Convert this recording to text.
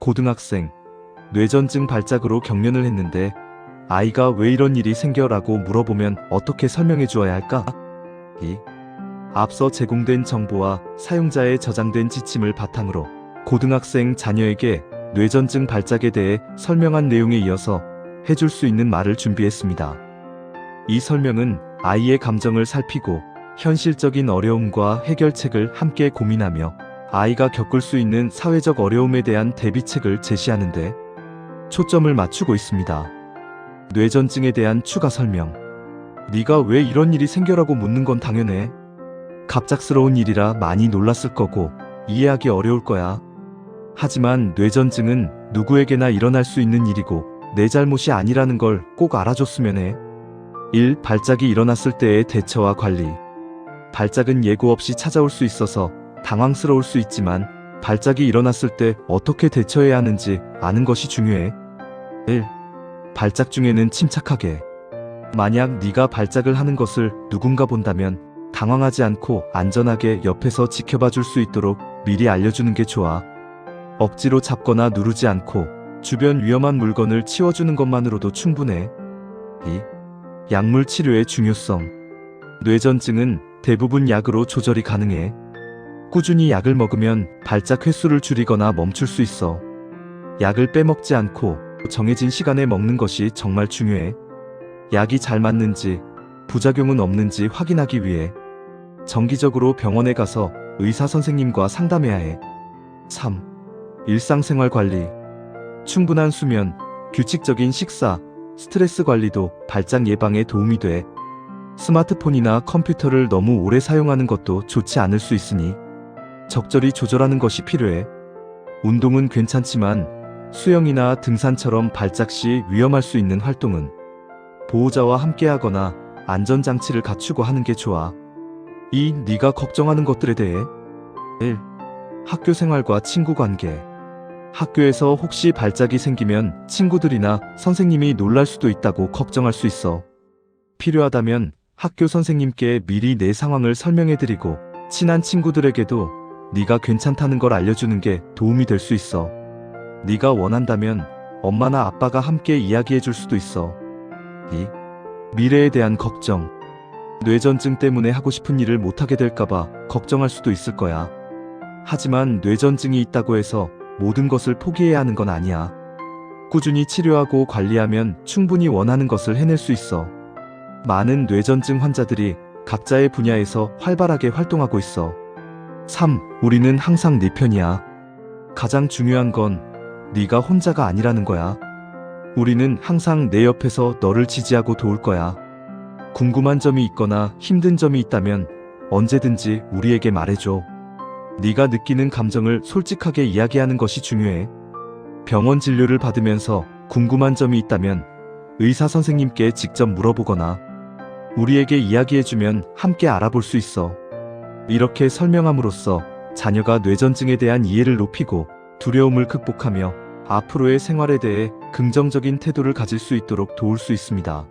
고등학생, 뇌전증 발작으로 경련을 했는데 아이가 왜 이런 일이 생겨라고 물어보면 어떻게 설명해 주어야 할까? 2. 앞서 제공된 정보와 사용자의 저장된 지침을 바탕으로 고등학생 자녀에게 뇌전증 발작에 대해 설명한 내용에 이어서 해줄 수 있는 말을 준비했습니다. 이 설명은 아이의 감정을 살피고 현실적인 어려움과 해결책을 함께 고민하며 아이가 겪을 수 있는 사회적 어려움에 대한 대비책을 제시하는데 초점을 맞추고 있습니다. 뇌전증에 대한 추가 설명. 네가 왜 이런 일이 생겨라고 묻는 건 당연해. 갑작스러운 일이라 많이 놀랐을 거고 이해하기 어려울 거야. 하지만 뇌전증은 누구에게나 일어날 수 있는 일이고 내 잘못이 아니라는 걸 꼭 알아줬으면 해. 1. 발작이 일어났을 때의 대처와 관리. 발작은 예고 없이 찾아올 수 있어서 당황스러울 수 있지만 발작이 일어났을 때 어떻게 대처해야 하는지 아는 것이 중요해. 1. 발작 중에는 침착하게. 만약 네가 발작을 하는 것을 누군가 본다면 당황하지 않고 안전하게 옆에서 지켜봐 줄 수 있도록 미리 알려주는 게 좋아. 억지로 잡거나 누르지 않고 주변 위험한 물건을 치워주는 것만으로도 충분해. 2. 약물 치료의 중요성. 뇌전증은 대부분 약으로 조절이 가능해. 꾸준히 약을 먹으면 발작 횟수를 줄이거나 멈출 수 있어. 약을 빼먹지 않고 정해진 시간에 먹는 것이 정말 중요해. 약이 잘 맞는지, 부작용은 없는지 확인하기 위해 정기적으로 병원에 가서 의사 선생님과 상담해야 해. 3. 일상생활 관리. 충분한 수면, 규칙적인 식사, 스트레스 관리도 발작 예방에 도움이 돼. 스마트폰이나 컴퓨터를 너무 오래 사용하는 것도 좋지 않을 수 있으니 적절히 조절하는 것이 필요해. 운동은 괜찮지만 수영이나 등산처럼 발작 시 위험할 수 있는 활동은 보호자와 함께 하거나 안전장치를 갖추고 하는 게 좋아. 2. 네가 걱정하는 것들에 대해 1. 학교 생활과 친구 관계 학교에서 혹시 발작이 생기면 친구들이나 선생님이 놀랄 수도 있다고 걱정할 수 있어. 필요하다면 학교 선생님께 미리 내 상황을 설명해드리고 친한 친구들에게도 네가 괜찮다는 걸 알려주는 게 도움이 될 수 있어. 네가 원한다면 엄마나 아빠가 함께 이야기해 줄 수도 있어. 2. 미래에 대한 걱정. 뇌전증 때문에 하고 싶은 일을 못하게 될까봐 걱정할 수도 있을 거야. 하지만 뇌전증이 있다고 해서 모든 것을 포기해야 하는 건 아니야. 꾸준히 치료하고 관리하면 충분히 원하는 것을 해낼 수 있어. 많은 뇌전증 환자들이 각자의 분야에서 활발하게 활동하고 있어. 3. 우리는 항상 네 편이야. 가장 중요한 건 네가 혼자가 아니라는 거야. 우리는 항상 내 옆에서 너를 지지하고 도울 거야. 궁금한 점이 있거나 힘든 점이 있다면 언제든지 우리에게 말해줘. 네가 느끼는 감정을 솔직하게 이야기하는 것이 중요해. 병원 진료를 받으면서 궁금한 점이 있다면 의사 선생님께 직접 물어보거나 우리에게 이야기해주면 함께 알아볼 수 있어. 이렇게 설명함으로써 자녀가 뇌전증에 대한 이해를 높이고 두려움을 극복하며 앞으로의 생활에 대해 긍정적인 태도를 가질 수 있도록 도울 수 있습니다.